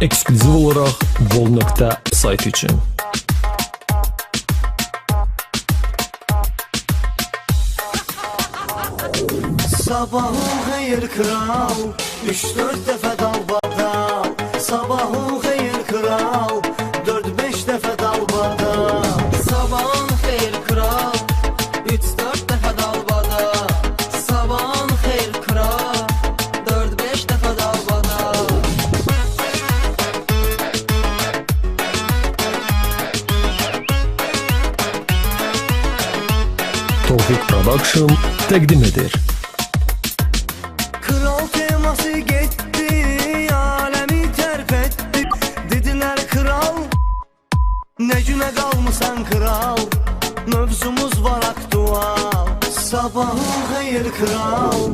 Ekskluziv olarak Vol.site saytı için. Sabahın xeyir kral Üç dört dəfə dalbada Sabahın Tevfik Production təqdim edir. Kral teması gitti Alemi terk etti. Dediler kral Ne güne kalmışsan kral? Mövzumuz var aktual. Sabahın xeyir kral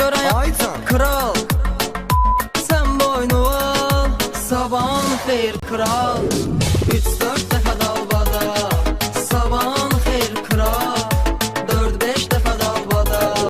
Görək Aycan Kral. Sən boynu al Sabahın xeyir kral